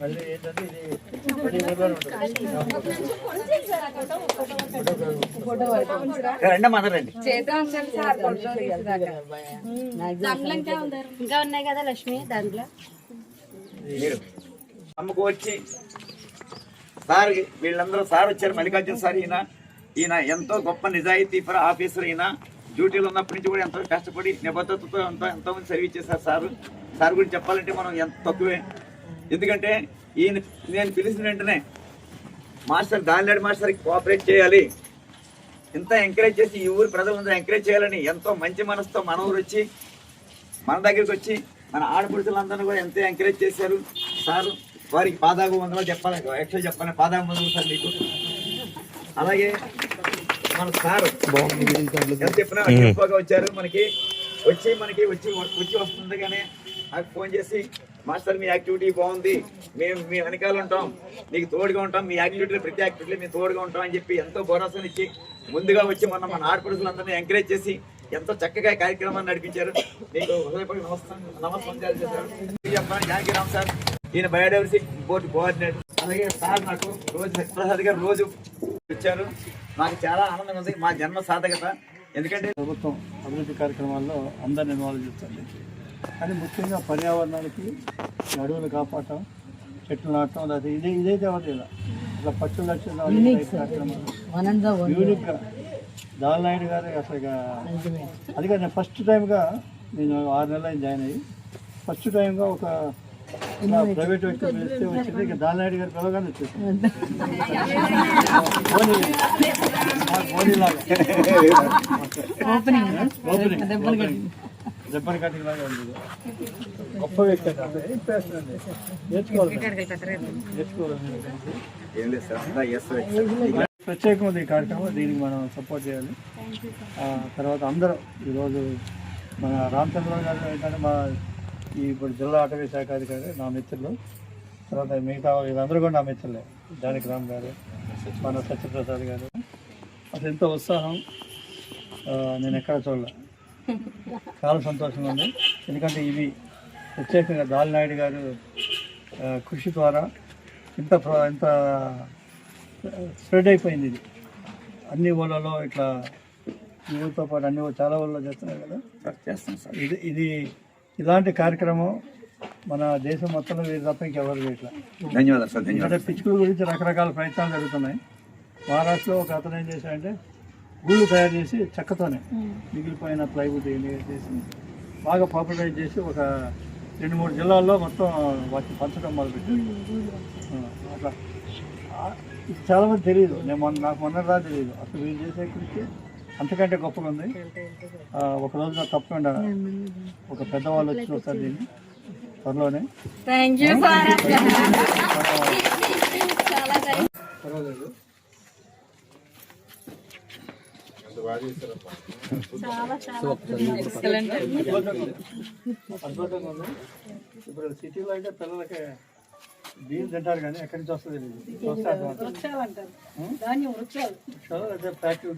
మళ్ళీ ఏంటంటే ఇది ఇంకా ఉన్నాయి కదా లక్ష్మి దాంట్లో అమ్మకు వచ్చి సార్ వీళ్ళందరూ సార్ వచ్చారు మల్లికార్జున సార్ ఈయన. ఈయన ఎంతో గొప్ప నిజాయితీ పర ఆఫీసర్ ఈయన. డ్యూటీలో ఉన్నప్పటి నుంచి కూడా ఎంతో కష్టపడి నిబద్ధతతో ఎంతో ఎంతోమంది సర్వీస్ చేశారు సార్. సార్ గురించి చెప్పాలంటే మనం ఎంత తక్కువే. ఎందుకంటే ఈయన నేను పిలిచిన వెంటనే మాస్టర్ దానిలాడి మాస్టర్కి కోఆపరేట్ చేయాలి. ఇంత ఎంకరేజ్ చేసి ఈ ఊరు ప్రజలందరూ ఎంకరేజ్ చేయాలని ఎంతో మంచి మనసుతో మన ఊరు వచ్చి మన దగ్గరికి వచ్చి మన ఆడపడుచులందరూ కూడా ఎంతో ఎంకరేజ్ చేశారు. సార్ వారికి పాదాగు వందలు చెప్పాలి ఎక్స్ట్రా చెప్పాలి పాదాగు వందలు సార్ మీకు. అలాగే మన సార్ ఎంత చెప్పినా ఎక్కువగా వచ్చారు మనకి. వచ్చి మనకి వచ్చి వచ్చి వస్తుండగానే నాకు ఫోన్ చేసి మాస్టర్ మీ యాక్టివిటీ బాగుంది. మేము మీ వెనకాల ఉంటాం. మీకు తోడుగా ఉంటాం. మీ యాక్టివిటీలో ప్రతి యాక్టివిటీలో మేము తోడుగా ఉంటాం అని చెప్పి ఎంతో భరోసాని ఇచ్చి ముందుగా వచ్చి మన మన ఆడపడుచులందరినీ ఎంకరేజ్ చేసి ఎంతో చక్కగా కార్యక్రమాన్ని నడిపించారు. మీకు హృదయపూర్వక నమస్కారం నమస్కారం చేశారు. జానకిరామ్ సార్ ఈయన బయోడైవర్సిటీ బోర్డు కోఆర్డినేటర్ అలాగే సార్ నాకు రోజు సత్యప్రసాద్ గారు రోజు వచ్చారు నాకు చాలా ఆనందంగా ఉంది. మా జన్మ సాధకత ఎందుకంటే ప్రభుత్వం అభివృద్ధి కార్యక్రమాల్లో అందరిని ఇన్వాల్వ్ చేస్తుంది. కానీ ముఖ్యంగా పర్యావరణానికి అడవులు కాపాడటం చెట్లు నాటడం లేదా ఇదే ఇదైతే అవ్వదు ఇలా ఇట్లా పచ్చులు లక్షలు కార్యక్రమాలు యూనిక్గా దాల్నాయుడు గారు అసలు అది నేను ఫస్ట్ టైంగా నేను ఆరు నెలలు జాయిన్ అయ్యి. ఫస్ట్ టైంగా ఒక ప్రైవేట్ వ్యక్తి పిలిస్తే వచ్చింది. ఇక దాల్నాయుడు గారు పిలవగానే వచ్చేసింది. దెబ్బలు ఉంది. గొప్ప వ్యక్తి నేర్చుకోవాలి ఈ కార్యక్రమం దీనికి మనం సపోర్ట్ చేయాలి. ఆ, తర్వాత అందరూ ఈరోజు మన రామచంద్రరావు గారు ఏంటంటే మా ఈ ఇప్పుడు జిల్లా అటవీ శాఖ అధికారి నా మిత్రులు. తర్వాత మిగతా వీళ్ళందరూ కూడా నా మిత్రులే. జానకి రామ్ గారు మన సత్యప్రసాద్ గారు. అసలు ఎంతో ఉత్సాహం. నేను ఎక్కడ చూడలే. చాలా సంతోషంగా ఉంది. ఎందుకంటే ఇవి ప్రత్యేకంగా దాలినాయుడు గారు కృషి ద్వారా ఇంత ఇంత స్ప్రెడ్ అయిపోయింది ఇది. అన్ని ఊళ్ళలో ఇట్లా ఊరితో పాటు అన్ని చాలా ఊళ్ళో చేస్తున్నారు కదా. చేస్తాం సార్. ఇది ఇది ఇలాంటి కార్యక్రమం మన దేశం మొత్తంలో వీరి తప్ప ఇంకెవరు ఇట్లా ధన్యవాదాలు సార్ ధన్యవాదాలు పిచ్చుకల గురించి రకరకాల ప్రయత్నాలు జరుగుతున్నాయి. మహారాష్ట్రలో ఒక అతను ఏం చేశాడంటే గూళ్ళు తయారు చేసి చెక్కతోనే మిగిలిపోయిన ప్లైవుడ్ చేసి బాగా పాపులరైజ్ చేసి ఒక రెండు మూడు జిల్లాల్లో మొత్తం వాటిని పంచడం మొదలుపెట్టారు. అట్లా. ఆ, ఇది చాలా మంది తెలియదు. నేను మొన్న నాకు మొన్నదా తెలియదు. అసలు వీళ్ళు చేసే కృషి అంతకంటే గొప్పగా ఉంది ఒక రోజు నాకు తప్పకుండా ఒక పెద్దవాళ్ళు వచ్చి చూస్తారు దీన్ని. త్వరలోనే. పర్వాలేదు అద్భుతంగా ఉంది. ఇప్పుడు సిటీలో అయితే పిల్లలకి బియ్యం తింటారు కానీ ఎక్కడి నుంచి వస్తుంది. వృక్షాలు. అయితే ఫ్యాక్టరీ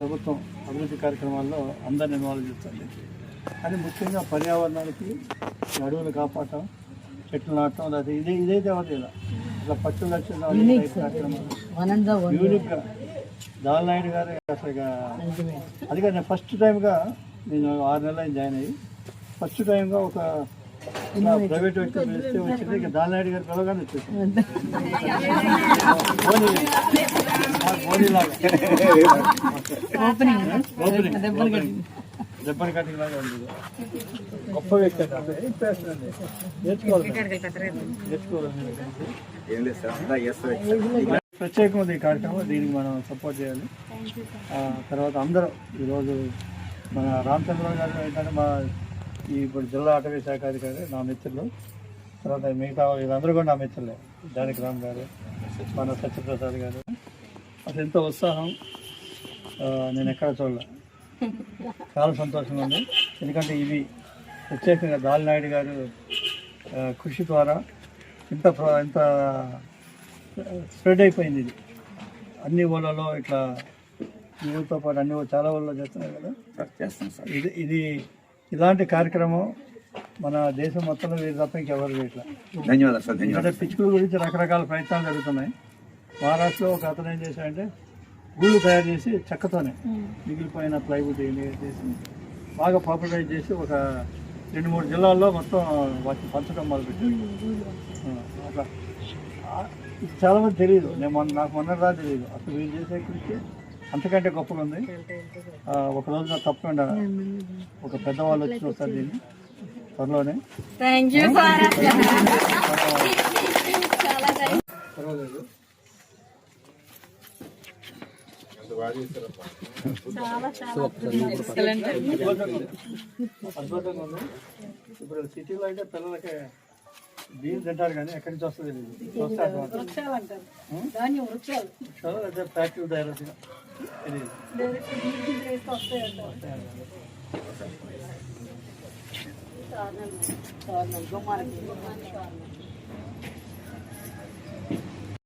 ప్రభుత్వం అభివృద్ధి కార్యక్రమాల్లో అందరిని ఇన్వాల్వ్ చేస్తుంది. కానీ ముఖ్యంగా పర్యావరణానికి అడవులు కాపాడటం చెట్లు నాటడం లేదా ఇదే ఇదైతే అవ్వదు ఇలా ఇట్లా పచ్చులు లక్షలు కార్యక్రమాలు యూనిక్గా దాల్నాయుడు గారు అసలు అది కాదు నేను ఫస్ట్ టైంగా నేను ఆరు నెలలు అయింది జాయిన్ అయ్యి ఫస్ట్ టైంగా ఒక ప్రైవేట్ వ్యక్తి పిలిస్తే వచ్చింది ఇక దాల్నాయుడు గారు పిలవగానే వచ్చేసింది ఓపెనింగ్ దెబ్బలు కట్టిన లాగా ఉంది. గొప్ప వ్యక్తి అంటే నేర్చుకోవాలి. నేర్చుకోవాలి. ప్రత్యేకమైన ఈ కార్యక్రమం దీనికి మనం సపోర్ట్ చేయాలి. తర్వాత అందరూ ఈరోజు మన రామచంద్రరావు గారు ఏంటంటే మా ఈ ఇప్పుడు జిల్లా అటవీ శాఖ అధికారి నా మిత్రులు. తర్వాత మిగతా వీళ్ళందరూ కూడా నా మిత్రులే. జానకి రామ్ గారు మన సత్యప్రసాద్ గారు. అసలు ఎంతో ఉత్సాహం. నేను ఎక్కడ చూడలే. చాలా సంతోషంగా ఉంది. ఎందుకంటే ఇవి ప్రత్యేకంగా దాలినాయుడు గారు కృషి ద్వారా ఇంత ఇంత స్ప్రెడ్ అయిపోయింది ఇది. అన్ని ఊళ్ళలో ఇట్లా ఈ ఊరితో పాటు అన్ని చాలా ఊళ్ళో చేస్తున్నారు కదా. చేస్తాం సార్. ఇది ఇది ఇలాంటి కార్యక్రమం మన దేశం మొత్తంలో వీరు తప్ప ఇంకెవరు చేయట్లా ధన్యవాదాలు సార్ ధన్యవాదాలు. పిచ్చుకల గురించి రకరకాల ప్రయత్నాలు జరుగుతున్నాయి. మహారాష్ట్రలో ఒక అతను ఏం చేశాడంటే గూళ్ళు తయారు చేసి చెక్కతోనే మిగిలిపోయిన ప్లైవుడ్ ఏమి చేసి బాగా పాపులరైజ్ చేసి ఒక రెండు మూడు జిల్లాల్లో మొత్తం వాటిని పంచడం మొదలుపెట్టారు. ఆ, అట్లా ఆ, ఇది చాలా మంది తెలియదు నేను మొన్న నాకు మొన్నదా తెలియదు అసలు వీళ్ళు చేసే కృషి అంతకంటే గొప్పగా ఉంది. ఆ, ఒక రోజు నాకు తప్పకుండా ఒక పెద్దవాళ్ళు వచ్చి చూస్తారు దీన్ని. త్వరలోనే. పర్వాలేదు అద్భుతంగా ఉంది. ఇప్పుడు సిటీలో అయితే పిల్లలకి బియ్యం తింటారు కానీ ఎక్కడి నుంచి వస్తుంది అయితే ఫ్యాక్టరీ తయారు తెలియదు